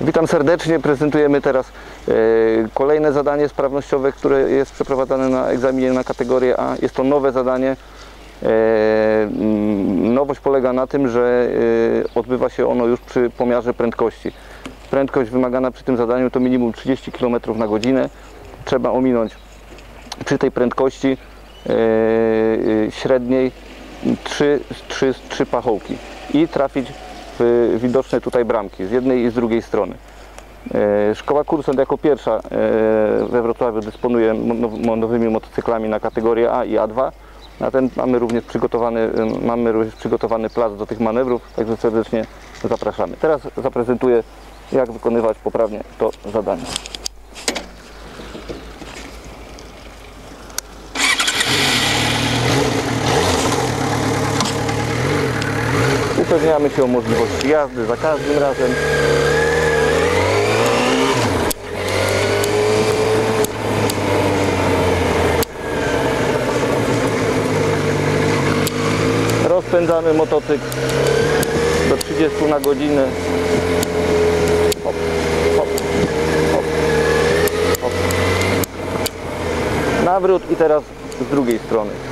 Witam serdecznie. Prezentujemy teraz e, kolejne zadanie sprawnościowe, które jest przeprowadzane na egzaminie na kategorię A. Jest to nowe zadanie. E, mm, Nowość polega na tym, że e, odbywa się ono już przy pomiarze prędkości. Prędkość wymagana przy tym zadaniu to minimum 30 km na godzinę. Trzeba ominąć przy tej prędkości średniej 3, 3, 3 pachołki i trafić widoczne tutaj bramki z jednej i z drugiej strony. E, Szkoła Kursant jako pierwsza e, we Wrocławiu dysponuje nowymi motocyklami na kategorię A i A2. Na ten mamy również przygotowany, e, mamy również przygotowany plac do tych manewrów, także serdecznie zapraszamy. Teraz zaprezentuję jak wykonywać poprawnie to zadanie. Upewniamy się o możliwości jazdy za każdym razem. Rozpędzamy motocykl do 30 na godzinę. Nawrót i teraz z drugiej strony.